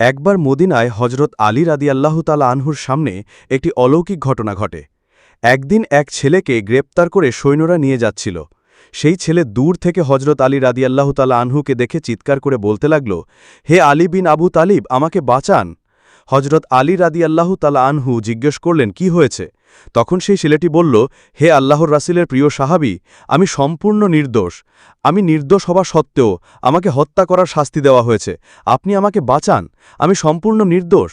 একবার মদিনায় হজরত আলী রাদি আল্লাহ তালা আনহুর সামনে একটি অলৌকিক ঘটনা ঘটে। একদিন এক ছেলেকে গ্রেপ্তার করে সৈন্যরা নিয়ে যাচ্ছিল। সেই ছেলে দূর থেকে হজরত আলী রাদি আল্লাহ তালা আনহুকে দেখে চিৎকার করে বলতে লাগল, হে আলী বিন আবু তালিব, আমাকে বাঁচান। হজরত আলী রাদি আল্লাহ তালা আনহু জিজ্ঞেস করলেন, কি হয়েছে? তখন সেই ছেলেটি বলল, হে আল্লাহর রাসিলের প্রিয় সাহাবি, আমি সম্পূর্ণ নির্দোষ। আমি নির্দোষ হওয়া সত্ত্বেও আমাকে হত্যা করার শাস্তি দেওয়া হয়েছে। আপনি আমাকে বাঁচান। আমি সম্পূর্ণ নির্দোষ।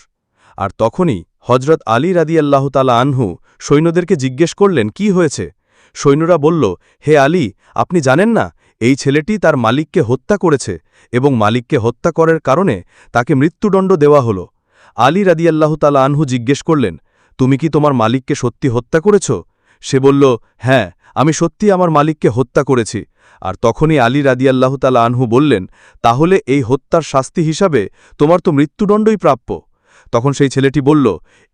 আর তখনই হজরত আলী রাদিয়াল্লাহ তালা আনহু সৈন্যদেরকে জিজ্ঞেস করলেন, কি হয়েছে? সৈন্যরা বলল, হে আলী, আপনি জানেন না, এই ছেলেটি তার মালিককে হত্যা করেছে এবং মালিককে হত্যা করার কারণে তাকে মৃত্যুদণ্ড দেওয়া হল। আলী রাদিয়াল্লাহ তালা আনহু জিজ্ঞেস করলেন তুমি কি তোমার মালিককে সত্যি হত্যা করেছ? সে বলল হ্যাঁ আমি সত্যি আমার মালিককে হত্যা করেছি। আর তখনই আলী রাদিয়াল্লাহতালা আনহু বললেন, তাহলে এই হত্যার শাস্তি হিসাবে তোমার তো মৃত্যুদণ্ডই প্রাপ্য। তখন সেই ছেলেটি বলল,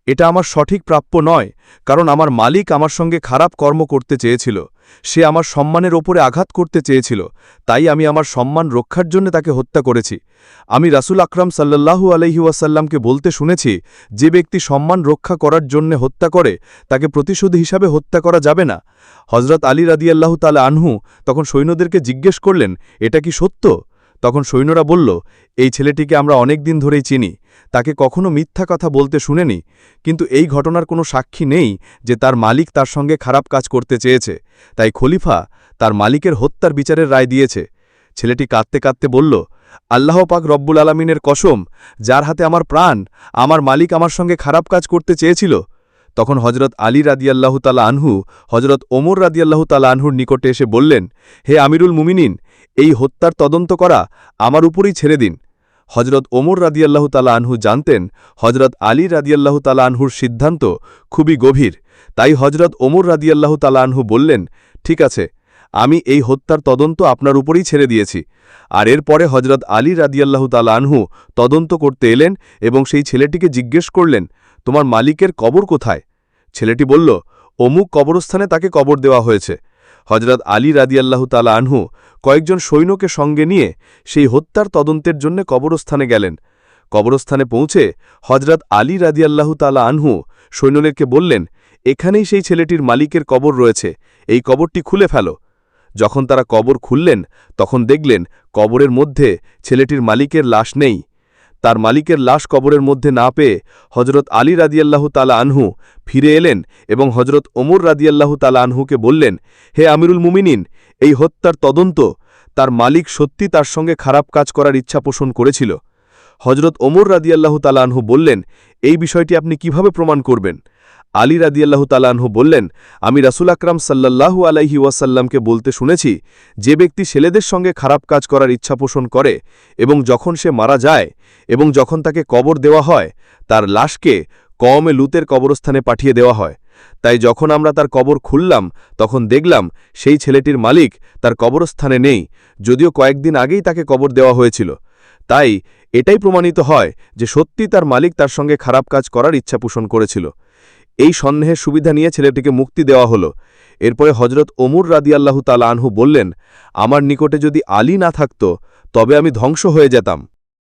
এটা আমার সঠিক প্রাপ্য নয়, কারণ আমার মালিক আমার সঙ্গে খারাপ কর্ম করতে চেয়েছিল। সে আমার সম্মানের ওপরে আঘাত করতে চেয়েছিল, তাই আমি আমার সম্মান রক্ষার জন্য তাকে হত্যা করেছি। আমি রাসুল আকরাম সাল্লাল্লাহু আলহি ওয়াসাল্লামকে বলতে শুনেছি, যে ব্যক্তি সম্মান রক্ষা করার জন্য হত্যা করে, তাকে প্রতিশোধ হিসাবে হত্যা করা যাবে না। হজরত আলী রাদিয়াল্লাহু তালা আনহু তখন সৈন্যদেরকে জিজ্ঞেস করলেন, এটা কি সত্য? তখন সৈন্যরা বলল, এই ছেলেটিকে আমরা অনেক দিন ধরেই চিনি। তাকে কখনো মিথ্যা কথা বলতে শুনেনি, কিন্তু এই ঘটনার কোনো সাক্ষী নেই যে তার মালিক তার সঙ্গে খারাপ কাজ করতে চেয়েছে। তাই খলিফা তার মালিকের হত্যার বিচারের রায় দিয়েছে। ছেলেটি কাঁদতে কাঁদতে বলল, আল্লাহ পাক রব্বুল আলমিনের কসম, যার হাতে আমার প্রাণ, আমার মালিক আমার সঙ্গে খারাপ কাজ করতে চেয়েছিল। তখন হজরত আলী রাদিয়াল্লাহু তালা আনহু হজরত ওমর রাদিয়াল্লাহু তালা আনহুর নিকটে এসে বললেন, হে আমিরুল মুমিনিন এই হত্যার তদন্ত করা আমার উপরেই ছেড়ে দিন। হজরত ওমর রাদিয়াল্লাহু তালা আনহু জানতেন হজরত আলী রাদিয়াল্লাহু তালা আনহুর সিদ্ধান্ত খুবই গভীর। তাই হজরত ওমর রাদিয়াল্লাহু তালা আনহু বললেন, ঠিক আছে, আমি এই হত্যার তদন্ত আপনার উপরেই ছেড়ে দিয়েছি। আর এরপরে হজরত আলী রাদিয়াল্লাহু তালা আনহু তদন্ত করতে এলেন এবং সেই ছেলেটিকে জিজ্ঞেস করলেন, তোমার মালিকের কবর কোথায়? ছেলেটি বলল, অমুক কবরস্থানে তাকে কবর দেওয়া হয়েছে। হজরত আলী রাদিয়াল্লাহু তালা আনহু কয়েকজন সৈন্যকে সঙ্গে নিয়ে সেই হত্যার তদন্তের জন্য কবরস্থানে গেলেন। কবরস্থানে পৌঁছে হজরত আলী রাদিয়াল্লাহু তালা আনহু সৈন্যদেরকে বললেন, এখানেই সেই ছেলেটির মালিকের কবর রয়েছে, এই কবরটি খুলে ফেলো। যখন তারা কবর খুললেন, তখন দেখলেন কবরের মধ্যে ছেলেটির মালিকের লাশ নেই। তার মালিকের লাশ কবরের মধ্যে না পেয়ে হজরত আলী রাদিয়াল্লাহু তালা আনহু ফিরে এলেন এবং হজরত ওমর রাদিয়াল্লাহু তালা আনহুকে বললেন, হে আমিরুল মুমিনিন এই হত্যার তদন্ত তার মালিক সত্যি তার সঙ্গে খারাপ কাজ করার ইচ্ছা পোষণ করেছিল। হজরত ওমর রাদিয়াল্লাহু তালা আনহু বললেন, এই বিষয়টি আপনি কীভাবে প্রমাণ করবেন? আলী রাদিয়াল্লাহু তালাহু বললেন, আমি রাসুল আকরাম সাল্লাল্লাহু আলাইহি ওয়াসাল্লামকে বলতে শুনেছি, যে ব্যক্তি ছেলেদের সঙ্গে খারাপ কাজ করার ইচ্ছা পোষণ করে এবং যখন সে মারা যায় এবং যখন তাকে কবর দেওয়া হয়, তার লাশকে কমে লুতের কবরস্থানে পাঠিয়ে দেওয়া হয়। তাই যখন আমরা তার কবর খুললাম, তখন দেখলাম সেই ছেলেটির মালিক তার কবরস্থানে নেই, যদিও কয়েকদিন আগেই তাকে কবর দেওয়া হয়েছিল। তাই এটাই প্রমাণিত হয় যে সত্যি তার মালিক তার সঙ্গে খারাপ কাজ করার ইচ্ছা পোষণ করেছিল। এই সন্দেহের সুবিধা নিয়ে ছেলেটিকে মুক্তি দেওয়া হলো। এরপরে হজরত ওমর রাদিয়াল্লাহু তালা আনহু বললেন, আমার নিকটে যদি আলী না থাকত, তবে আমি ধ্বংস হয়ে যেতাম।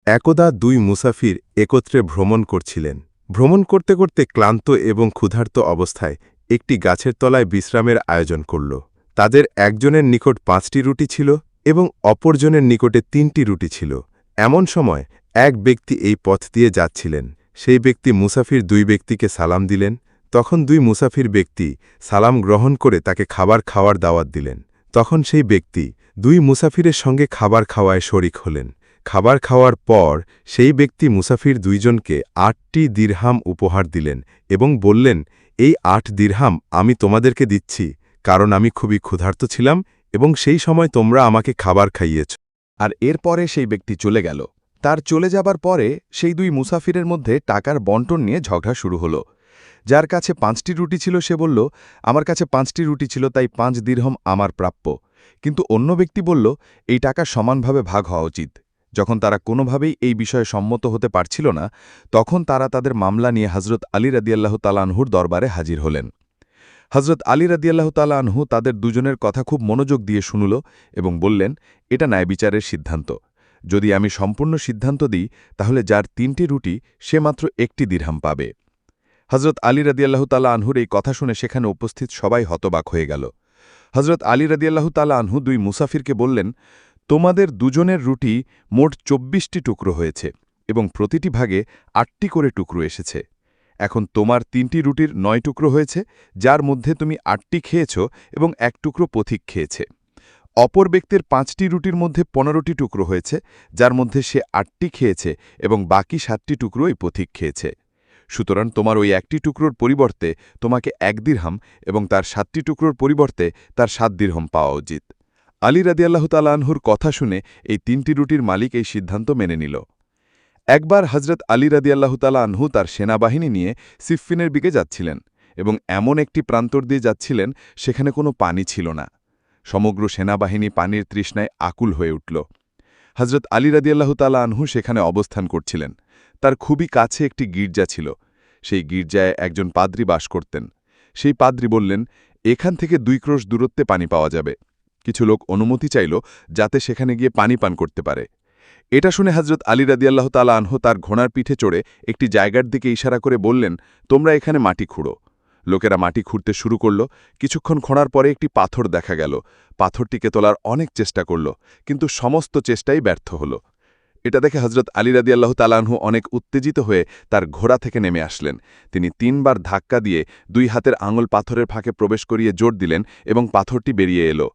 একদা দুই মুসাফির একত্রে ভ্রমণ করছিলেন। ভ্রমণ করতে করতে ক্লান্ত এবং ক্ষুধার্ত অবস্থায় একটি গাছের তলায় বিশ্রামের আয়োজন করল। তাদের একজনের নিকট পাঁচটি রুটি ছিল এবং অপরজনের নিকটে তিনটি রুটি ছিল। এমন সময় এক ব্যক্তি এই পথ দিয়ে যাচ্ছিলেন। সেই ব্যক্তি মুসাফির দুই ব্যক্তিকে সালাম দিলেন। তখন দুই মুসাফির ব্যক্তি সালাম গ্রহণ করে তাকে খাবার খাওয়ার দাওয়াত দিলেন। তখন সেই ব্যক্তি দুই মুসাফিরের সঙ্গে খাবার খাওয়ায় শরিক হলেন। খাবার খাওয়ার পর সেই ব্যক্তি মুসাফির দুইজনকে আটটি দীর্হাম উপহার দিলেন এবং বললেন, এই আট দীর্হাম আমি তোমাদেরকে দিচ্ছি, কারণ আমি খুবই ক্ষুধার্ত ছিলাম এবং সেই সময় তোমরা আমাকে খাবার খাইয়েছ। আর এরপরে সেই ব্যক্তি চলে গেল। তার চলে যাবার পরে সেই দুই মুসাফিরের মধ্যে টাকার বন্টন নিয়ে ঝগড়া শুরু হলো। যার কাছে পাঁচটি রুটি ছিল সে বলল, আমার কাছে পাঁচটি রুটি ছিল, তাই পাঁচ দীর্ঘম আমার প্রাপ্য। কিন্তু অন্য ব্যক্তি বলল, এই টাকা সমানভাবে ভাগ হওয়া উচিত। যখন তারা কোনোভাবেই এই বিষয়ে সম্মত হতে পারছিল না, তখন তারা তাদের মামলা নিয়ে হজরত আলী রাদিয়াল্লাহ তালানহুর দরবারে হাজির হলেন। হজরত আলী রাদিয়াল্লাহ তালানহু তাদের দুজনের কথা খুব মনোযোগ দিয়ে শুনল এবং বললেন, এটা ন্যায় বিচারের সিদ্ধান্ত। যদি আমি সম্পূর্ণ সিদ্ধান্ত দিই, তাহলে যার তিনটি রুটি, সে মাত্র একটি দিরহাম পাবে। হজরত আলী রাদিয়াল্লাহু তালা আনহুর এই কথা শুনে সেখানে উপস্থিত সবাই হতবাক হয়ে গেল। হজরত আলী রাদিয়াল্লাহু তালা আনহু দুই মুসাফিরকে বললেন তোমাদের দুজনের রুটি মোট চব্বিশটি টুকরো হয়েছে এবং প্রতিটি ভাগে আটটি করে টুকরো এসেছে। এখন তোমার তিনটি রুটির নয় টুকরো হয়েছে, যার মধ্যে তুমি আটটি খেয়েছ এবং এক টুকরো পথিক খেয়েছে। অপর ব্যক্তির পাঁচটি রুটির মধ্যে পনেরোটি টুকরো হয়েছে, যার মধ্যে সে আটটি খেয়েছে এবং বাকি সাতটি টুকরোই পথিক খেয়েছে। সুতরাং তোমার ওই একটি টুকরোর পরিবর্তে তোমাকে এক দিরহাম এবং তার সাতটি টুকরোর পরিবর্তে তার সাত দিরহম পাওয়া উচিত। আলী রাদিয়াল্লাহ তালানহুর কথা শুনে এই তিনটি রুটির মালিক এই সিদ্ধান্ত মেনে নিল। একবার হজরত আলী রাদিয়াল্লাহ আনহু তার সেনাবাহিনী নিয়ে সিফফিনের দিকে যাচ্ছিলেন এবং এমন একটি প্রান্তর দিয়ে যাচ্ছিলেন, সেখানে কোনো পানি ছিল না। সমগ্র সেনাবাহিনী পানির তৃষ্ণায় আকুল হয়ে উঠল। হজরত আলী রাদিয়াল্লাহ আনহু সেখানে অবস্থান করছিলেন। তার খুবই কাছে একটি গির্জা ছিল। সেই গির্জায় একজন পাদ্রী বাস করতেন। সেই পাদ্রী বললেন, এখান থেকে দুই ক্রোশ দূরত্বে পানি পাওয়া যাবে। কিছু লোক অনুমতি চাইল যাতে সেখানে গিয়ে পানি পান করতে পারে। এটা শুনে হজরত আলী রাদিয়াল্লাহ তালা আনহু তার ঘোড়ার পিঠে চড়ে একটি জায়গার দিকে ইশারা করে বললেন, তোমরা এখানে মাটি খুঁড়ো। লোকেরা মাটি খুঁড়তে শুরু করল। কিছুক্ষণ খোঁড়ার পরে একটি পাথর দেখা গেল। পাথরটিকে তোলার অনেক চেষ্টা করল, কিন্তু সমস্ত চেষ্টাই ব্যর্থ হল। এটা দেখে হজরত আলী রাদিয়াল্লাহ তালানহু অনেক উত্তেজিত হয়ে তার ঘোড়া থেকে নেমে আসলেন। তিনি তিনবার ধাক্কা দিয়ে দুই হাতের আঙুল পাথরের ফাঁকে প্রবেশ করিয়ে জোর দিলেন এবং পাথরটি বেরিয়ে এলো।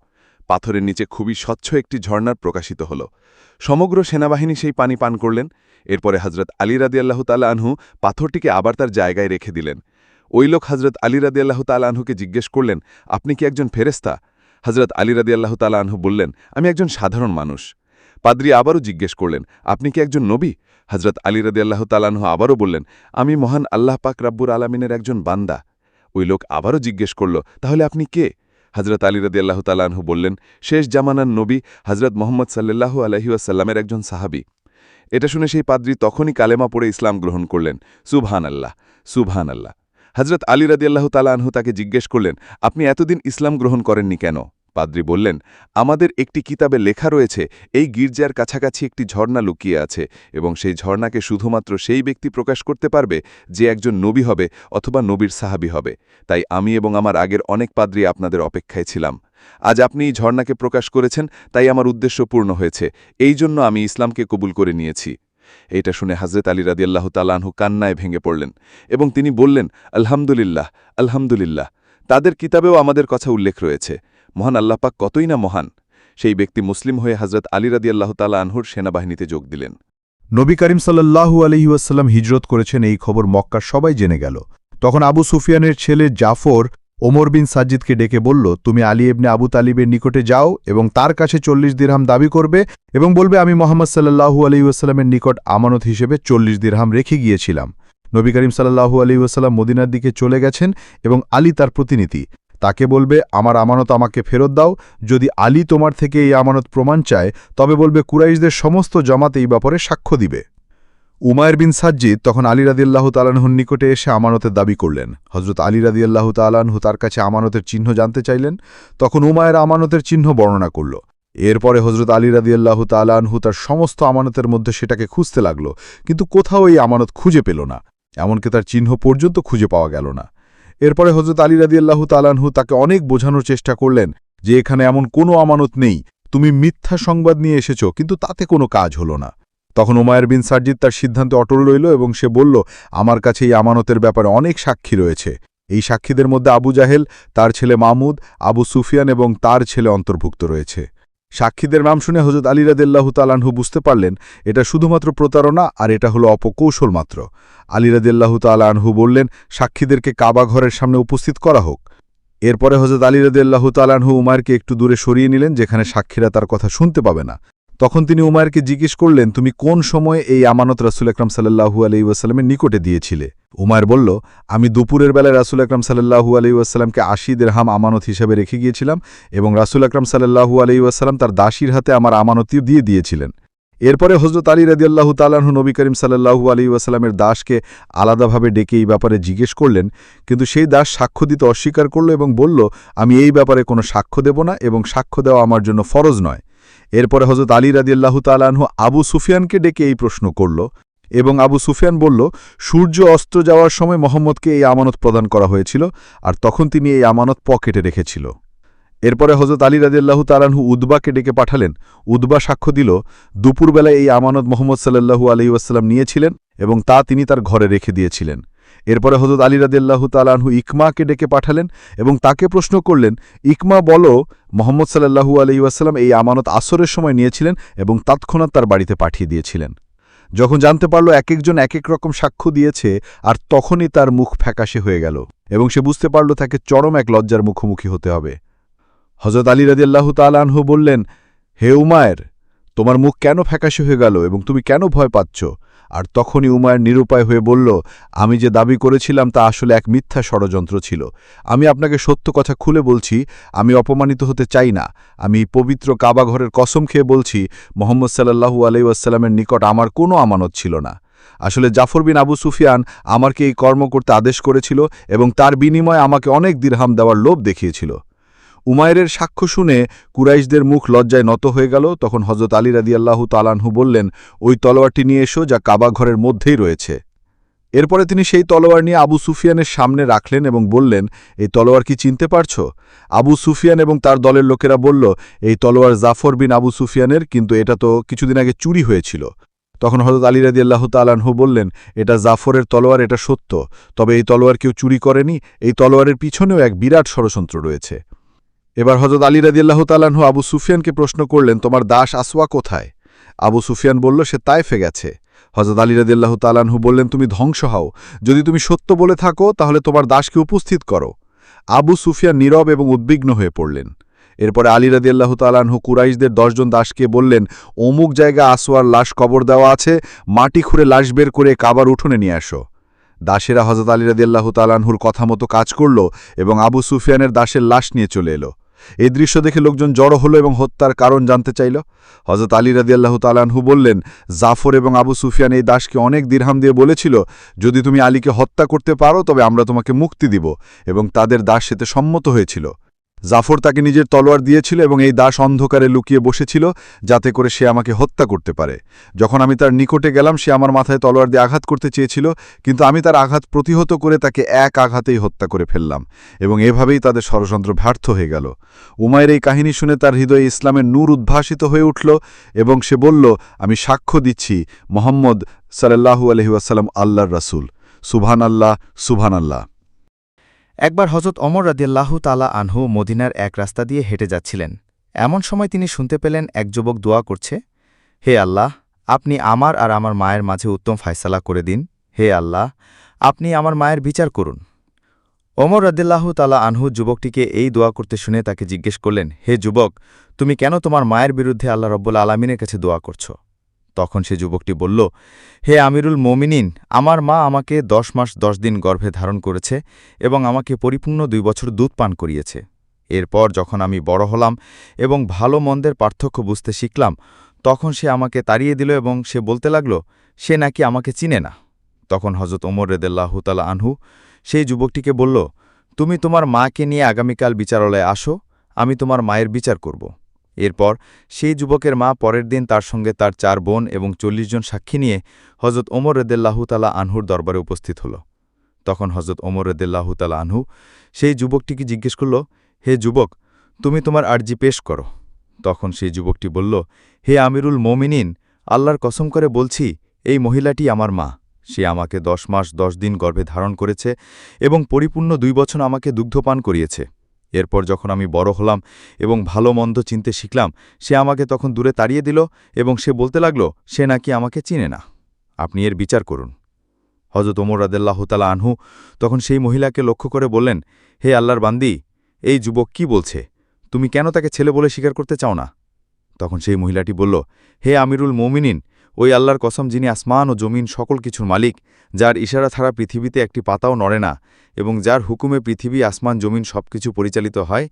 পাথরের নিচে খুবই স্বচ্ছ একটি ঝর্ণার প্রকাশিত হল। সমগ্র সেনাবাহিনী সেই পানি পান করলেন। এরপরে হজরত আলী রাদিয়াল্লাহ তালা আনহু পাথরটিকে আবার তার জায়গায় রেখে দিলেন। ওই লোক হজরত আলী রাদিয়াল্লাহ তালা আনহুকে জিজ্ঞেস করলেন, আপনি কি একজন ফেরেস্তা হজরত আলী রাদিয়াল্লাহ তালা আনহু বললেন, আমি একজন সাধারণ মানুষ। পাদ্রি আবারও জিজ্ঞেস করলেন, আপনি কি একজন নবী? হজরত আলী রাদিয়াল্লাহ তালানহ আবারও বললেন, আমি মহান আল্লাহ পাক রাব্বুর আলমিনের একজন বান্দা। ওই লোক আবারও জিজ্ঞেস করল, তাহলে আপনি কে? হজরত আলী রদি আল্লাহ তালাহু বললেন, শেষ জামানার নবী হজরত মোহাম্মদ সাল্লাল্লাহু আলহিউসাল্লামের একজন সাহাবি। এটা শুনে সেই পাদ্রী তখনই কালেমা পড়ে ইসলাম গ্রহণ করলেন। সুবহান আল্লাহ সুবহান আল্লাহ হজরত আলী রদি আল্লাহ তালাহু তাকে জিজ্ঞেস করলেন, আপনি এতদিন ইসলাম গ্রহণ করেননি কেন? পাদ্রী বললেন, আমাদের একটি কিতাবে লেখা রয়েছে, এই গির্জার কাছাকাছি একটি ঝর্ণা লুকিয়ে আছে এবং সেই ঝর্ণাকে শুধুমাত্র সেই ব্যক্তি প্রকাশ করতে পারবে যে একজন নবী হবে অথবা নবীর সাহাবি হবে। তাই আমি এবং আমার আগের অনেক পাদ্রী আপনাদের অপেক্ষায় ছিলাম। আজ আপনি এই ঝর্ণাকে প্রকাশ করেছেন, তাই আমার উদ্দেশ্য পূর্ণ হয়েছে। এই জন্য আমি ইসলামকে কবুল করে নিয়েছি। এটা শুনে হাজরত আলী রাদিয়াল্লাহ তালাহু কান্নায় ভেঙে পড়লেন এবং তিনি বললেন, আলহামদুলিল্লাহ আলহামদুলিল্লাহ। তাদের কিতাবেও আমাদের কথা উল্লেখ রয়েছে। মহান আল্লাপাক কতই না মহান, সেই ব্যক্তি মুসলিম হয়ে হজরত আলী রাদিয়াল্লাহ তালা আনহুর সেনাবাহিনীতে যোগ দিলেন। নবী করিম সাল্লাল্লাহু আলহিউসাল্লাম হিজরত করেছেন এই খবর মক্কার সবাই জেনে গেল। তখন আবু সুফিয়ানের ছেলে জাফর ওমর বিন সাজ্জিদকে ডেকে বলল, তুমি আলী এবনে আবু তালিবের নিকটে যাও এবং তার কাছে চল্লিশ দিরহাম দাবি করবে এবং বলবে, আমি মোহাম্মদ সাল্লাহু আলহিউসাল্লামের নিকট আমানত হিসেবে চল্লিশ দিরহাম রেখে গিয়েছিলাম। নবী করিম সাল্লাহু আলহিউসাল্লাম মদিনার দিকে চলে গেছেন এবং আলী তার প্রতিনিধি। তাকে বলবে, আমার আমানত আমাকে ফেরত দাও। যদি আলী তোমার থেকে এই আমানত প্রমাণ চায়, তবে বলবে, কুরাইশদের সমস্ত জামাত এই ব্যাপারে সাক্ষ্য দিবে। উমায়ের বিন সাজ্জিদ তখন আলী রাদিয়াল্লাহু তালানহুর নিকটে এসে আমানতের দাবি করলেন। হজরত আলী রাদিয়াল্লাহু তালানহু তার কাছে আমানতের চিহ্ন জানতে চাইলেন। তখন উমায়ের আমানতের চিহ্ন বর্ণনা করল। এরপরে হজরত আলী রাদিয়াল্লাহু তালানহু তার সমস্ত আমানতের মধ্যে সেটাকে খুঁজতে লাগল, কিন্তু কোথাও এই আমানত খুঁজে পেল না। এমনকি তার চিহ্ন পর্যন্ত খুঁজে পাওয়া গেল না। এরপরে হজরত আলী রাদিয়াল্লাহু তালানহু তাকে অনেক বোঝানোর চেষ্টা করলেন যে এখানে এমন কোনো আমানত নেই, তুমি মিথ্যা সংবাদ নিয়ে এসেছ, কিন্তু তাতে কোনো কাজ হলো না। তখন উমায়ের বিন সার্জিদ তার সিদ্ধান্তে অটল রইল এবং সে বলল, আমার কাছে এই আমানতের ব্যাপারে অনেক সাক্ষী রয়েছে। এই সাক্ষীদের মধ্যে আবু জাহেল, তার ছেলে মাহমুদ আবু সুফিয়ান এবং তার ছেলে অন্তর্ভুক্ত রয়েছে। সাক্ষীদের নাম শুনে হজরত আলী রাদেল্লাহ তালানহু বুঝতে পারলেন, এটা শুধুমাত্র প্রতারণা আর এটা হলো অপকৌশল মাত্র। আলী রাদেল্লাহ তালানহু বললেন, সাক্ষীদেরকে কাবা ঘরের সামনে উপস্থিত করা হোক। এরপরে হজরত আলী রাদেল্লাহ তালানহু উমারকে একটু দূরে সরিয়ে নিলেন, যেখানে সাক্ষীরা তার কথা শুনতে পাবে না। তখন তিনি উমায়রকে জিজ্ঞেস করলেন, তুমি কোন সময়ে এই আমানত রাসুল আকরাম সাল্লাহু আলাইসাল্লামের নিকটে দিয়েছিলে? উমায়ের বলল, আমি দুপুরের বেলায় রাসুল আকরাম সাল্লাহু আলাইসাল্লামকে আশি দেড়হাম আমানত হিসেবে রেখে গিয়েছিলাম এবং রাসুল আকরাম সাল্লাহু আলাইসাল্লাম তার দাসীর হাতে আমার আমানতিও দিয়ে দিয়েছিলেন। এরপরে হজরত আলী রাদিয়াল্লাহু তালাহু নবী করিম সাল্লাহু আলী ওয়াসাল্লামের দাসকে আলাদাভাবে ডেকে এই ব্যাপারে জিজ্ঞেস করলেন, কিন্তু সেই দাস সাক্ষ্য দিতে অস্বীকার করল এবং বলল, আমি এই ব্যাপারে কোনো সাক্ষ্য দেব না এবং সাক্ষ্য দেওয়া আমার জন্য ফরজ নয়। এরপরে হজরত আলী রাদিয়াল্লাহু তালাহু আবু সুফিয়ানকে ডেকে এই প্রশ্ন করল এবং আবু সুফিয়ান বলল, সূর্য অস্ত যাওয়ার সময় মোহাম্মদকে এই আমানত প্রদান করা হয়েছিল আর তখন তিনি এই আমানত পকেটে রেখেছিল। এরপরে হজরত আলী রাদিয়াল্লাহু তালাহু উদ্বাকে ডেকে পাঠালেন। উদ্বা সাক্ষ্য দিল, দুপুরবেলায় এই আমানত মোহাম্মদ সাল্লাহু আলহিউসাল্লাম নিয়েছিলেন এবং তা তিনি তার ঘরে রেখে দিয়েছিলেন। এরপরে হজরত আলী রাদিয়াল্লাহু তালাহু ইকমাকে ডেকে পাঠালেন এবং তাকে প্রশ্ন করলেন, ইকমা বলো, মোহাম্মদ সাল্লাহু আলহিউসাল্লাম এই আমানত আসরের সময় নিয়েছিলেন এবং তৎক্ষণাৎ তার বাড়িতে পাঠিয়ে দিয়েছিলেন। যখন জানতে পারল এক একজন এক এক রকম সাক্ষ্য দিয়েছে, আর তখনই তার মুখ ফ্যাকাশে হয়ে গেল এবং সে বুঝতে পারল তাকে চরম এক লজ্জার মুখোমুখি হতে হবে। হজরত আলী রাদিয়াল্লাহু তালানহু বললেন, হে উমায়ের, তোমার মুখ কেন ফ্যাকাশে হয়ে গেল এবং তুমি কেন ভয় পাচ্ছ? আর তখনই উমায়ের নিরুপায় হয়ে বলল, আমি যে দাবি করেছিলাম তা আসলে এক মিথ্যা ষড়যন্ত্র ছিল। আমি আপনাকে সত্য কথা খুলে বলছি, আমি অপমানিত হতে চাই না। আমি পবিত্র কাবা ঘরের কসম খেয়ে বলছি, মোহাম্মদ সাল্লাহু আলাইসাল্লামের নিকট আমার কোনো আমানত ছিল না। আসলে জাফর বিন আবু সুফিয়ান আমাকে এই কর্ম করতে আদেশ করেছিল এবং তার বিনিময়ে আমাকে অনেক দিরহাম দেওয়ার লোভ দেখিয়েছিল। উমায়ের সাক্ষ্য শুনে কুরাইশদের মুখ লজ্জায় নত হয়ে গেল, তখন হজরত আলী রাদিয়াল্লাহু তালানহু বললেন, ওই তলোয়ারটি নিয়ে এসো যা কাবা ঘরের মধ্যেই রয়েছে। এরপরে তিনি সেই তলোয়ার নিয়ে আবু সুফিয়ানের সামনে রাখলেন এবং বললেন, এই তলোয়ার কি চিনতে পারছ? আবু সুফিয়ান এবং তার দলের লোকেরা বলল, এই তলোয়ার জাফর বিন আবু সুফিয়ানের, কিন্তু এটা তো কিছুদিন আগে চুরি হয়েছিল। তখন হজরত আলী রাদিয়াল্লাহ তালানহু বললেন, এটা জাফরের তলোয়ার, এটা সত্য। তবে এই তলোয়ার কেউ চুরি করেনি, এই তলোয়ারের পিছনেও এক বিরাট ষড়যন্ত্র রয়েছে। এবার হজরত আলী রাদিয়াল্লাহ তালাহু আবু সুফিয়ানকে প্রশ্ন করলেন, তোমার দাস আসওয়া কোথায়? আবু সুফিয়ান বলল, সে তাইফে গেছে। হজরত আলী রাদিয়াল্লাহ তালাহু বললেন, তুমি ধ্বংস হও। যদি তুমি সত্য বলে থাকো, তাহলে তোমার দাসকে উপস্থিত করো। আবু সুফিয়ান নীরব এবং উদ্বিগ্ন হয়ে পড়লেন। এরপরে আলী রাদিয়াল্লাহ তালাহু কুরাইশদের দশজন দাসকে বললেন, অমুক জায়গা আসোয়ার লাশ কবর দেওয়া আছে, মাটি খুঁড়ে লাশ বের করে কাবার উঠোনে নিয়ে আসো। দাসেরা হজরত আলী রাদিয়াল্লাহু তালাহুর কথা মতো কাজ করল এবং আবু সুফিয়ানের দাসের লাশ নিয়ে চলে এলো। এই দৃশ্য দেখে লোকজন জড়ো হলো এবং হত্যার কারণ জানতে চাইল। হজরত আলী রাদিয়াল্লাহু তালানহু বললেন, জাফর এবং আবু সুফিয়ান এই দাসকে অনেক দীর্হাম দিয়ে বলেছিল, যদি তুমি আলীকে হত্যা করতে পারো, তবে আমরা তোমাকে মুক্তি দিব এবং তাদের দাস সেতে সম্মত হয়েছিল। জাফর তাকে নিজের তলোয়ার দিয়েছিল এবং এই দাস অন্ধকারে লুকিয়ে বসেছিল যাতে করে সে আমাকে হত্যা করতে পারে। যখন আমি তার নিকটে গেলাম, সে আমার মাথায় তলোয়ার দিয়ে আঘাত করতে চেয়েছিল, কিন্তু আমি তার আঘাত প্রতিহত করে তাকে এক আঘাতেই হত্যা করে ফেললাম এবং এভাবেই তাদের ষড়যন্ত্র ব্যর্থ হয়ে গেল। উমায়ের এই কাহিনী শুনে তার হৃদয়ে ইসলামের নূর উদ্ভাসিত হয়ে উঠল এবং সে বলল, আমি সাক্ষ্য দিচ্ছি মোহাম্মদ সাল্লাহু আলহিউসাল্লাম আল্লাহর রাসুল। সুবহান আল্লাহ সুবহান আল্লাহ একবার হজরত অমর রাদিয়াল্লাহু তালা আনহু মদিনার এক রাস্তা দিয়ে হেঁটে যাচ্ছিলেন। এমন সময় তিনি শুনতে পেলেন এক যুবক দোয়া করছে, হে আল্লাহ, আপনি আমার আর আমার মায়ের মাঝে উত্তম ফায়সালা করে দিন। হে আল্লাহ, আপনি আমার মায়ের বিচার করুন। ওমর রাদিল্লাহু তালা আনহু যুবকটিকে এই দোয়া করতে শুনে তাকে জিজ্ঞেস করলেন, হে যুবক, তুমি কেন তোমার মায়ের বিরুদ্ধে আল্লাহ রব্বুল আলমিনের কাছে দোয়া করছ? তখন সে যুবকটি বলল, হে আমিরুল মোমিনিন, আমার মা আমাকে দশ মাস দশ দিন গর্ভে ধারণ করেছে এবং আমাকে পরিপূর্ণ দুই বছর দুধ পান করিয়েছে। এরপর যখন আমি বড় হলাম এবং ভালো মন্দের পার্থক্য বুঝতে শিখলাম, তখন সে আমাকে তাড়িয়ে দিল এবং সে বলতে লাগল, সে নাকি আমাকে চিনে না। তখন হজরত ওমর রেদেল্লাহতালা আনহু সেই যুবকটিকে বলল, তুমি তোমার মাকে নিয়ে আগামীকাল বিচারালয়ে আসো, আমি তোমার মায়ের বিচার করব। এরপর সেই যুবকের মা পরের দিন তার সঙ্গে তার চার বোন এবং চল্লিশ জন সাক্ষী নিয়ে হজরত ওমর রদেল্লাহতালা আনহুর দরবারে উপস্থিত হল। তখন হজরত ওমর রদেল্লাহতালা আনহু সেই যুবকটিকে জিজ্ঞেস করল, হে যুবক, তুমি তোমার আর্জি পেশ করো? তখন সেই যুবকটি বলল, হে আমিরুল মোমিনিন, আল্লাহর কসম করে বলছি, এই মহিলাটি আমার মা। সে আমাকে দশ মাস দশ দিন গর্ভে ধারণ করেছে এবং পরিপূর্ণ দুই বছর আমাকে দুগ্ধপান করিয়েছে। এরপর যখন আমি বড় হলাম এবং ভালো মন্দ চিনতে শিখলাম, সে আমাকে তখন দূরে তাড়িয়ে দিল এবং সে বলতে লাগল, সে নাকি আমাকে চিনে না। আপনি এর বিচার করুন। হজরত ওমর রাদেল্লাহতালা আনহু তখন সেই মহিলাকে লক্ষ্য করে বললেন, হে আল্লাহর বান্দি, এই যুবক কি বলছে? তুমি কেন তাকে ছেলে বলে স্বীকার করতে চাও না? তখন সেই মহিলাটি বলল, হে আমিরুল মমিনিন ওই আল্লাহর কসম যিনি আসমান ও জমিন সকল কিছুর মালিক, যার ইশারা ছাড়া পৃথিবীতে একটি পাতাও নড়ে না এবং যার হুকুমে পৃথিবী, আসমান, জমিন সবকিছু পরিচালিত হয়,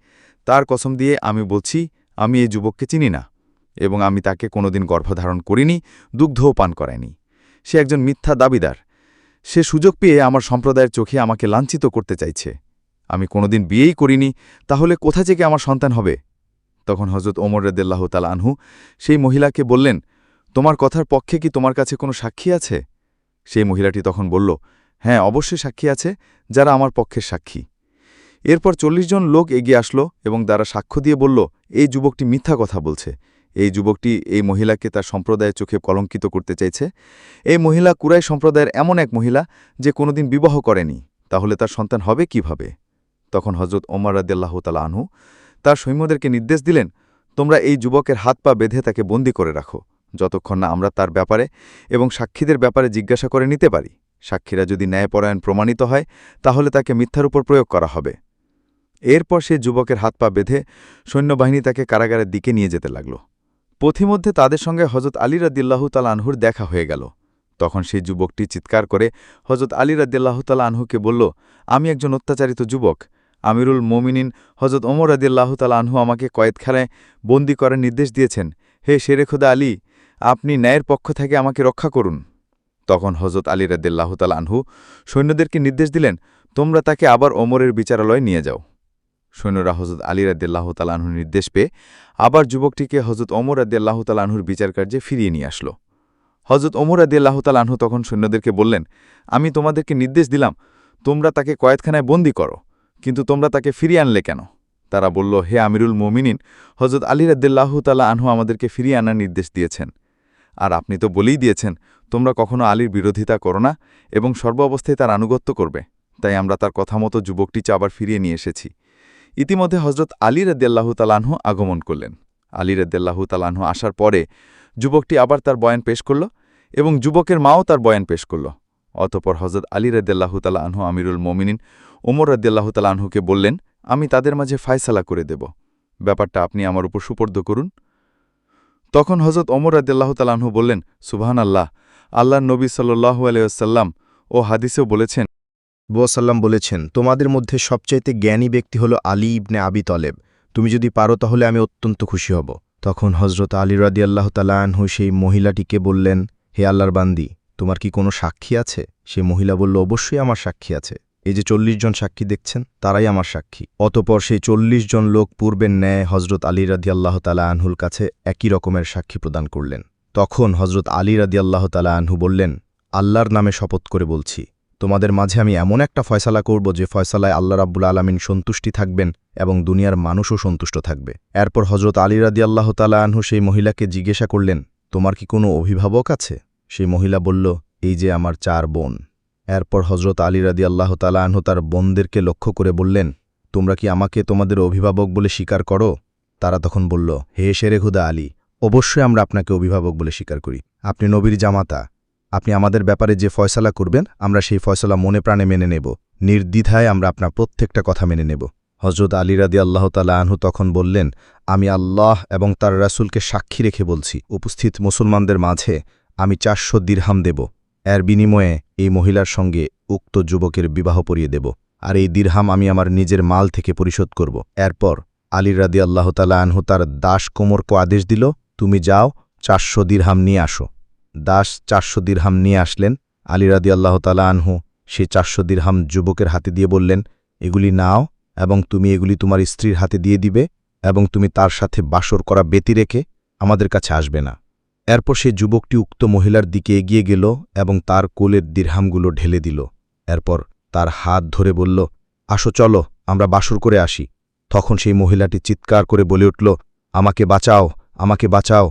তার কসম দিয়ে আমি বলছি, আমি এই যুবককে চিনি না এবং আমি তাকে কোনোদিন গর্ভধারণ করিনি, দুগ্ধও পান করায়নি সে একজন মিথ্যা দাবিদার। সে সুযোগ পেয়ে আমার সম্প্রদায়ের চোখে আমাকে লাঞ্ছিত করতে চাইছে। আমি কোনোদিন বিয়েই করিনি, তাহলে কোথা থেকে আমার সন্তান হবে? তখন হজরত ওমর রদেল্লাহ তাল আনহু সেই মহিলাকে বললেন তোমার কথার পক্ষে কি তোমার কাছে কোনো সাক্ষী আছে? সেই মহিলাটি তখন বলল হ্যাঁ অবশ্যই সাক্ষী আছে, যারা আমার পক্ষের সাক্ষী। এরপর চল্লিশ জন লোক এগিয়ে আসলো এবং তারা সাক্ষ্য দিয়ে বলল, এই যুবকটি মিথ্যা কথা বলছে। এই যুবকটি এই মহিলাকে তার সম্প্রদায়ের চোখে কলঙ্কিত করতে চাইছে। এই মহিলা কুরাই সম্প্রদায়ের এমন এক মহিলা যে কোনোদিন বিবাহ করেনি। তাহলে তার সন্তান হবে কীভাবে? তখন হজরত ওমর রাদ্দাল্লাহ তালা আনহু তার সৈন্যদেরকে নির্দেশ দিলেন, তোমরা এই যুবকের হাত পা বেঁধে তাকে বন্দি করে রাখো। যতক্ষণ না আমরা তার ব্যাপারে এবং সাক্ষীদের ব্যাপারে জিজ্ঞাসা করে নিতে পারি। সাক্ষীরা যদি ন্যায়পরায়ণ প্রমাণিত হয়, তাহলে তাকে মিথ্যার উপর প্রয়োগ করা হবে। এরপর সে যুবকের হাত পা বেঁধে সৈন্যবাহিনী তাকে কারাগারের দিকে নিয়ে যেতে লাগল। পথিমধ্যে তাদের সঙ্গে হজরত আলী রাদিল্লাহু তাল আনহুর দেখা হয়ে গেল। তখন সেই যুবকটি চিৎকার করে হজরত আলী তাল আনহুকে বলল, আমি একজন অত্যাচারিত যুবক। আমিরুল মোমিনিন হজরত ওমর রাদিল্লাহ তাল আনহু আমাকে কয়েদখানায় বন্দি করার নির্দেশ দিয়েছেন। হে শেরে খোদা আলী আপনি ন্যায়ের পক্ষ থেকে আমাকে রক্ষা করুন। তখন হজরত আলী রাদিল্লাহ তাল আনহু সৈন্যদেরকে নির্দেশ দিলেন, তোমরা তাকে আবার ওমরের বিচারালয়ে নিয়ে যাও। সৈন্যরা হজরত আলী রাদ্দাল্লাহ আনহুর নির্দেশ পেয়ে আবার যুবকটিকে হজরত ওমর রাদ্দাল্লাহ আনহুর বিচার কার্যে ফিরিয়ে নিয়ে আসলো। হজরত ওমর রাদ্দাল্লাহ আনহু তখন সৈন্যদেরকে বললেন, আমি তোমাদেরকে নির্দেশ দিলাম, তোমরা তাকে কয়েদখানায় বন্দি করো, কিন্তু তোমরা তাকে ফিরিয়ে আনলে কেন? তারা বলল, হে আমিরুল মোমিনিন হজরত আলী রাদ্দাল্লাহ তালা আনহু আমাদেরকে ফিরিয়ে আনার নির্দেশ দিয়েছেন। আর আপনি তো বলেই দিয়েছেন, তোমরা কখনো আলীর বিরোধিতা করো না এবং সর্ব অবস্থায় তার আনুগত্য করবে। তাই আমরা তার কথা মতো যুবকটি আবার ফিরিয়ে নিয়ে এসেছি। ইতিমধ্যে হজরত আলী রদ্দাল্লাহু তালাহু আগমন করলেন। আলী রদ্দাল্লাহু তালাহু আসার পরে যুবকটি আবার তার বয়ান পেশ করল এবং যুবকের মাও তার বয়ান পেশ করল। অতপর হজরত আলী রদ্দাল্লাহু তালাহু আমিরুল মোমিনিন ওমর রদ্দাল্লাহু তালাহুকে বললেন, আমি তাদের মাঝে ফায়সালা করে দেব। ব্যাপারটা আপনি আমার উপর সুপর্দ করুন। তখন হজরত ওমর রদ্দাল্লাহ তালাহু বললেন সুবহান আল্লাহ আল্লাহর নবী সাল্লু আলাইসাল্লাম ও হাদিসেও বলেছেন বোসাল্লাম বলেছেন, তোমাদের মধ্যে সবচাইতে জ্ঞানী ব্যক্তি হল আলী ইবনে আবি তলেব। তুমি যদি পারো তাহলে আমি অত্যন্ত খুশি হব। তখন হজরত আলী রাদি আল্লাহ তালাহু সেই মহিলাটিকে বললেন, হে আল্লাহর বান্দি, তোমার কি কোনো সাক্ষী আছে? সে মহিলা বলল, অবশ্যই আমার সাক্ষী আছে। এই যে চল্লিশ জন সাক্ষী দেখছেন, তারাই আমার সাক্ষী। অতপর সেই চল্লিশ জন লোক পূর্বের ন্যায় হজরত আলী রাদি আল্লাহ তালা আনহুর কাছে একই রকমের সাক্ষী প্রদান করলেন। তখন হজরত আলী রাদি আল্লাহ তালা আনহু বললেন, আল্লাহর নামে শপথ করে বলছি, তোমাদের মাঝে আমি এমন একটা ফয়সালা করব যে ফয়সালায় আল্লাহ রাব্বুল আলমিন সন্তুষ্টি থাকবেন এবং দুনিয়ার মানুষও সন্তুষ্ট থাকবে। এরপর হজরত আলী রাদি আল্লাহ তালা আনহু সেই মহিলাকে জিজ্ঞাসা করলেন, তোমার কি কোনো অভিভাবক আছে? সেই মহিলা বলল, এই যে আমার চার বোন। এরপর হজরত আলী রাদি আল্লাহ তালা তার বোনদেরকে লক্ষ্য করে বললেন, তোমরা কি আমাকে তোমাদের অভিভাবক বলে স্বীকার করো? তারা তখন বলল, হে শেরেখুদা আলী, অবশ্যই আমরা আপনাকে অভিভাবক বলে স্বীকার করি। আপনি নবীর জামাতা। আপনি আমাদের ব্যাপারে যে ফয়সালা করবেন, আমরা সেই ফয়সলা মনে প্রাণে মেনে নেব। নির্দ্বিধায় আমরা আপনার প্রত্যেকটা কথা মেনে নেব। হজরত আলী রাদি আল্লাহ তালা তখন বললেন, আমি আল্লাহ এবং তার রাসূলকে সাক্ষী রেখে বলছি। উপস্থিত মুসলমানদের মাঝে আমি চারশো দিরহাম দেব। এর বিনিময়ে এই মহিলার সঙ্গে উক্ত যুবকের বিবাহ পরিয়ে দেব। আর এই দিরহাম আমি আমার নিজের মাল থেকে পরিশোধ করব। এরপর আলী রাদি আল্লাহ তালা আনহু তার দাস কোমরকে আদেশ দিল, তুমি যাও, চারশো দিরহাম নিয়ে আসো। দাস চারশো দিরহাম নিয়ে আসলেন। আলিরাদি আল্লাহ তালা আনহু সে চারশো দিরহাম যুবকের হাতে দিয়ে বললেন, এগুলি নাও এবং তুমি এগুলি তোমার স্ত্রীর হাতে দিয়ে দিবে এবং তুমি তার সাথে বাসর করা বেতি রেখে আমাদের কাছে আসবে না। এরপর সে যুবকটি উক্ত মহিলার দিকে এগিয়ে গেল এবং তার কোলের দিরহামগুলো ঢেলে দিল। এরপর তার হাত ধরে বলল, আসো, চলো, আমরা বাসর করে আসি। তখন সেই মহিলাটি চিৎকার করে বলে উঠল, আমাকে বাঁচাও আমাকে বাঁচাও।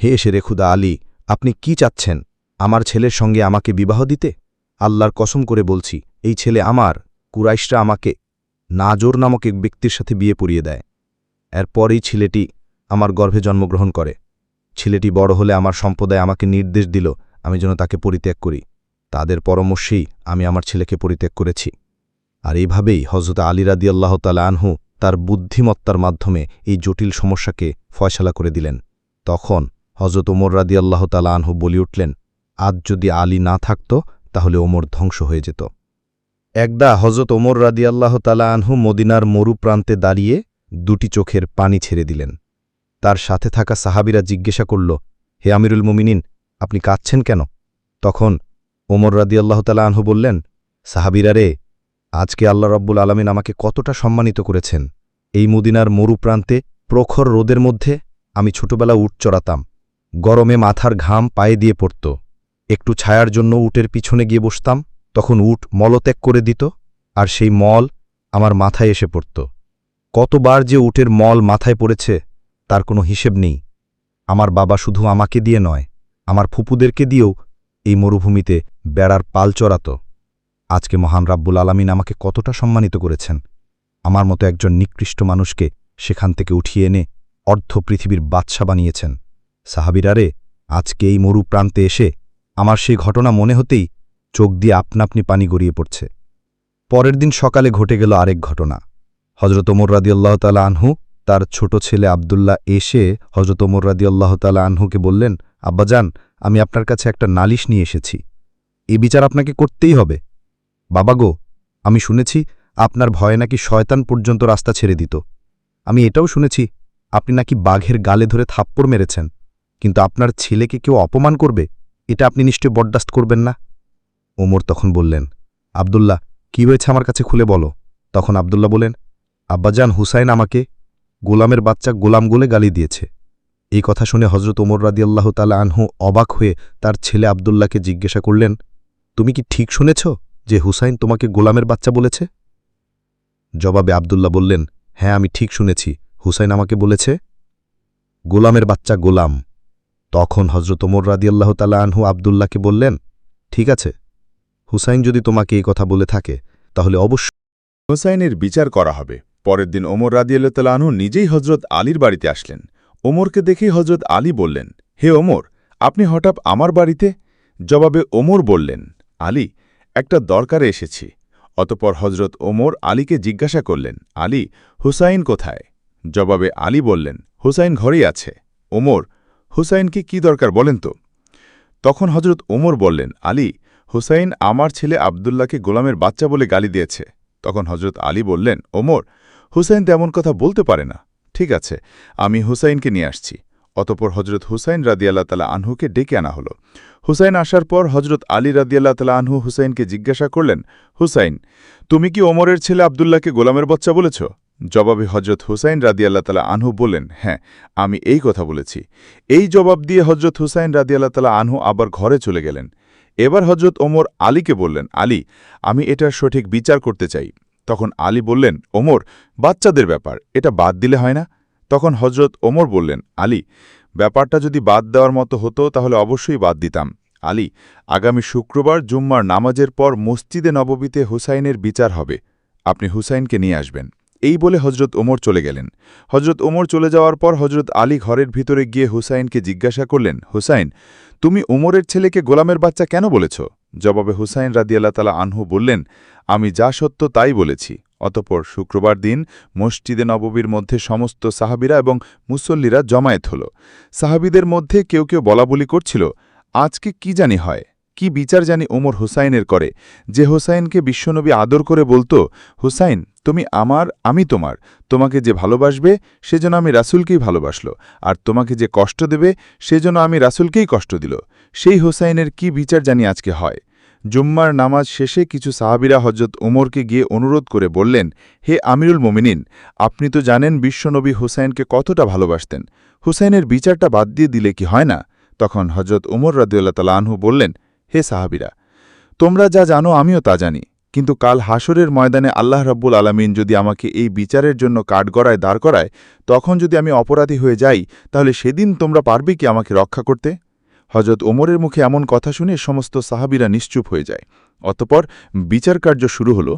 হে এসে রেখুদা আলী, আপনি কি চাচ্ছেন? আমার ছেলের সঙ্গে আমাকে বিবাহ দিতে? আল্লাহর কসম করে বলছি, এই ছেলে আমার, কুরাইশরা আমাকে নাজোর নামক এক ব্যক্তির সাথে বিয়ে পড়িয়ে দেয়। এরপর এই ছেলেটি আমার গর্ভে জন্মগ্রহণ করে। ছেলেটি বড় হলে আমার সম্প্রদায় আমাকে নির্দেশ দিল, আমি যেন তাকে পরিত্যাগ করি। তাদের পরামর্শেই আমি আমার ছেলেকে পরিত্যাগ করেছি। আর এইভাবেই হজরত আলী রাদি আল্লাহ আনহু তার বুদ্ধিমত্তার মাধ্যমে এই জটিল সমস্যাকে ফয়সালা করে দিলেন। তখন হজরত ওমর রাদি আল্লাহ আনহু বলি উঠলেন, আজ যদি আলী না থাকত, তাহলে ওমর ধ্বংস হয়ে যেত। একদা হজরত ওমর রাদি আল্লাহ আনহু মদিনার মরু প্রান্তে দাঁড়িয়ে দুটি চোখের পানি ছেড়ে দিলেন। তার সাথে থাকা সাহাবিরা জিজ্ঞাসা করল, হে আমিরুল মুমিনিন, আপনি কাঁদছেন কেন? তখন ওমর রাদি আল্লাহ তালা আনহু বললেন, সাহাবিরা রে, আজকে আল্লাহ রব্বুল আলমিন আমাকে কতটা সম্মানিত করেছেন। এই মদিনার মরু প্রান্তে প্রখর রোদের মধ্যে আমি ছোটবেলা উট চড়াতাম। গরমে মাথার ঘাম পায়ে দিয়ে পড়ত। একটু ছায়ার জন্য উটের পিছনে গিয়ে বসতাম। তখন উট মলত্যাগ করে দিত আর সেই মল আমার মাথায় এসে পড়ত। কতবার যে উটের মল মাথায় পড়েছে তার কোনো হিসেব নেই। আমার বাবা শুধু আমাকে দিয়ে নয়, আমার ফুপুদেরকে দিয়েও এই মরুভূমিতে বেড়ার পাল চড়াত। আজকে মহান রাব্বুল আলামিন আমাকে কতটা সম্মানিত করেছেন। আমার মতো একজন নিকৃষ্ট মানুষকে সেখান থেকে উঠিয়ে এনে অর্ধ পৃথিবীর বাদশা বানিয়েছেন। সাহাবিরারে আজকে এই মরু প্রান্তে এসে আমার সেই ঘটনা মনে হতেই চোখ দিয়ে আপনা আপনি পানি গড়িয়ে পড়ছে। পরের দিন সকালে ঘটে গেল আরেক ঘটনা। হজরত ওমর রাদিয়াল্লাহ তালা আনহু তার ছোট ছেলে আবদুল্লাহ এসে হজরত ওমর রাদিয়াল্লাহ তালা আনহুকে বললেন আব্বাজান আমি আপনার কাছে একটা নালিশ নিয়ে এসেছি। এ বিচার আপনাকে করতেই হবে। বাবা গো, আমি শুনেছি আপনার ভয়ে নাকি শয়তান পর্যন্ত রাস্তা ছেড়ে দিত। আমি এটাও শুনেছি, আপনি নাকি বাঘের গালে ধরে থাপ্পড় মেরেছেন। কিন্তু আপনার ছেলেকে কেউ অপমান করবে? এটা আপনি নিশ্চয় বরদাস্ত করবেন না? ওমর তখন বললেন, আবদুল্লাহ, কি হয়েছে আমার কাছে খুলে বলো। তখন আবদুল্লাহ বলেন আব্বাজান হুসাইন আমাকে গোলামের বাচ্চা গোলাম গোলে গালি দিয়েছে। এই কথা শুনে হজরত ওমর রাদিয়াল্লাহ তালা আনহু অবাক হয়ে তার ছেলে আবদুল্লাহকে জিজ্ঞাসা করলেন, তুমি কি ঠিক শুনেছ যে হুসাইন তোমাকে গোলামের বাচ্চা বলেছে? জবাবে আবদুল্লাহ বললেন হ্যাঁ আমি ঠিক শুনেছি। হুসাইন আমাকে বলেছে, গোলামের বাচ্চা গোলাম। তখন হজরত ওমর রাদিয়াল্লাহ তালা আনহু আবদুল্লাহকে বললেন, ঠিক আছে। হুসাইন যদি তোমাকে এই কথা বলে থাকে, তাহলে অবশ্যই হুসাইনের বিচার করা হবে। পরের দিন ওমর রাদিয়াল্লাহু নিজেই হজরত আলীর বাড়িতে আসলেন। ওমরকে দেখেই হজরত আলী বললেন, হে ওমর, আপনি হঠাৎ আমার বাড়িতে? জবাবে ওমর বললেন, আলী, একটা দরকারে এসেছি। অতপর হজরত ওমর আলীকে জিজ্ঞাসা করলেন, আলী, হুসাইন কোথায়? জবাবে আলী বললেন, হুসাইন ঘরেই আছে। ওমর হুসাইনকে কি দরকার বলেন তো? তখন হজরত ওমর বললেন, আলী, হুসাইন আমার ছেলে আবদুল্লাহকে গোলামের বাচ্চা বলে গালি দিয়েছে। তখন হজরত আলী বললেন, ওমর হুসাইন তেমন কথা বলতে পারে না। ঠিক আছে, আমি হুসাইনকে নিয়ে আসছি। অতপর হজরত হুসাইন রাদিয়াল্লাহ তালা আনহুকে ডেকে আনা হলো। হুসাইন আসার পর হজরত আলী রাদিয়াল্লাহ তালা আনহু হুসাইনকে জিজ্ঞাসা করলেন, হুসাইন, তুমি কি ওমরের ছেলে আবদুল্লাহকে গোলামের বাচ্চা বলেছ? জবাবে হজরত হুসাইন রাদিয়াল্লাহ তালা আনহু বললেন হ্যাঁ আমি এই কথা বলেছি। এই জবাব দিয়ে হজরত হুসাইন রাদিয়াল্লাহ তালা আনহু আবার ঘরে চলে গেলেন। এবার হজরত ওমর আলীকে বললেন, আলী, আমি এটার সঠিক বিচার করতে চাই। তখন আলী বললেন, ওমর, বাচ্চাদের ব্যাপার, এটা বাদ দিলে হয় না? তখন হজরত ওমর বললেন, আলী, ব্যাপারটা যদি বাদ দেওয়ার মতো হতো, তাহলে অবশ্যই বাদ দিতাম। আলী, আগামী শুক্রবার জুম্মার নামাজের পর মসজিদে নববীতে হুসাইনের বিচার হবে। আপনি হুসাইনকে নিয়ে আসবেন। এই বলে হজরত ওমর চলে গেলেন। হজরত ওমর চলে যাওয়ার পর হজরত আলী ঘরের ভিতরে গিয়ে হুসাইনকে জিজ্ঞাসা করলেন, হুসাইন, তুমি ওমরের ছেলেকে গোলামের বাচ্চা কেন বলেছ? জবাবে হুসাইন রাদিয়াল্লাহ তালা আনহু বললেন আমি যা সত্য তাই বলেছি। অতপর শুক্রবার দিন মসজিদে নববীর মধ্যে সমস্ত সাহাবিরা এবং মুসল্লিরা জমায়েত হল। সাহাবিদের মধ্যে কেউ কেউ বলাবলি করছিল, আজকে কি জানি হয়? কি বিচার জানি ওমর হুসাইনের করে? যে হুসাইনকে বিশ্বনবী আদর করে বলতো, হুসাইন, তুমি আমার, আমি তোমার। তোমাকে যে ভালোবাসবে সেজন্য আমি রাসুলকেই ভালোবাসল। আর তোমাকে যে কষ্ট দেবে সেজন্য আমি রাসুলকেই কষ্ট দিল। সেই হোসাইনের কি বিচার জানি আজকে হয়? জুম্মার নামাজ শেষে কিছু সাহাবিরা হজরত ওমরকে গিয়ে অনুরোধ করে বললেন, হে আমিরুল মোমিনিন, আপনি তো জানেন বিশ্বনবী হুসাইনকে কতটা ভালোবাসতেন। হুসাইনের বিচারটা বাদ দিয়ে দিলে কি হয় না? তখন হজরত ওমর রাদিউল্লাহ তালা আনহু বললেন, হে সাহাবিরা, তোমরা যা জানো আমিও তা জানি। কিন্তু কাল হাসরের ময়দানে আল্লাহ রাব্বুল আলামিন যদি আমাকে এই বিচারের জন্য কাঠগড়ায় দাঁড় করায়, তখন যদি আমি অপরাধী হয়ে যাই, তাহলে সেদিন তোমরা পারবে কি আমাকে রক্ষা করতে? হজরত ওমরের মুখে এমন কথা শুনে সমস্ত সাহাবিরা নিশ্চুপ হয়ে যায়। অতপর বিচার কার্য শুরু হল।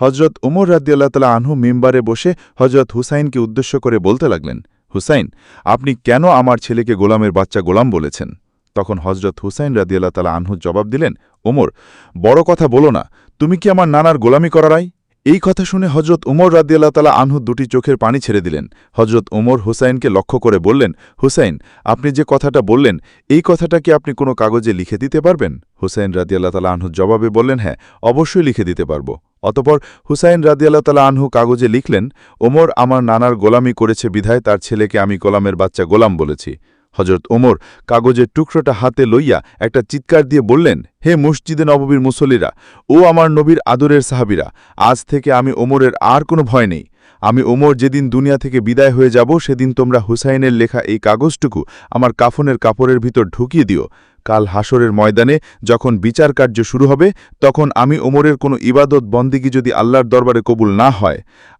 হজরত ওমর রাদিয়াল্লাহ তালা আনহু মেম্বারে বসে হজরত হুসাইনকে উদ্দেশ্য করে বলতে লাগলেন, হুসাইন, আপনি কেন আমার ছেলেকে গোলামের বাচ্চা গোলাম বলেছেন? তখন হজরত হুসাইন রাদিয়াল্লাহ তালা আনহু জবাব দিলেন, ওমর, বড় কথা বলো না। তুমি কি আমার নানার গোলামি করারাই এই কথা শুনে হজরত উমর রাদিয়াল্লাহ তালা আনহু দুটি চোখের পানি ছেড়ে দিলেন। হজরত উমর হুসাইনকে লক্ষ্য করে বললেন, হুসাইন, আপনি যে কথাটা বললেন, এই কথাটা কি আপনি কোনো কাগজে লিখে দিতে পারবেন? হুসাইন রাদিয়াল্লাহ তালা আনহু জবাবে বললেন হ্যাঁ অবশ্যই লিখে দিতে পারব। অতপর হুসাইন রাদিয়াল্লাহ তালা আনহু কাগজে লিখলেন ওমর আমার নানার গোলামি করেছে বিধায় তার ছেলেকে আমি গোলামের বাচ্চা গোলাম বলেছি। হজরত ওমর কাগজের টুকরোটা হাতে লইয়া একটা চিৎকার দিয়ে বললেন, হে মসজিদে নববীর মুসল্লিরা, ও আমার নবীর আদরের সাহাবিরা, আজ থেকে আমি ওমরের আর কোনো ভয় নেই। আমি ওমর যেদিন দুনিয়া থেকে বিদায় হয়ে যাব, সেদিন তোমরা হুসাইনের লেখা এই কাগজটুকু আমার কাফনের কাপড়ের ভিতর ঢুকিয়ে দিও। কাল হাসরের ময়দানে যখন বিচার কার্য শুরু হবে, তখন আমি ওমরের কোনো ইবাদত বন্দিগি যদি আল্লাহর দরবারে কবুল না হয়।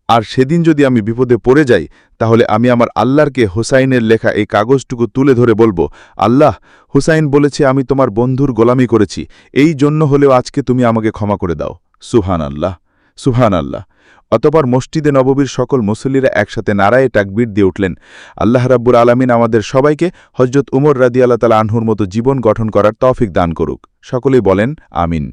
আর সেদিন যদি আমি বিপদে পড়ে যাই, তাহলে আমি আমার আল্লাহরকে হুসাইনের লেখা এই কাগজটুকু তুলে ধরে বলব, আল্লাহ, হুসাইন বলেছে, আমি তোমার বন্ধুর গোলামি করেছি। এই জন্য হলেও আজকে তুমি আমাকে ক্ষমা করে দাও। সুহান আল্লাহ সুহান আল্লাহ অতপর মসজিদে নববীর সকল মুসল্লিরা একসাথে নারায়ে টাকবির দিয়ে উঠলেন। আল্লাহ রাব্বুর আলামিন আমাদের সবাইকে হজরত উমর রাদি আল্লাহ তালা আনহুর মতো জীবন গঠন করার তৌফিক দান করুক। সকলেই বলেন, আমিন।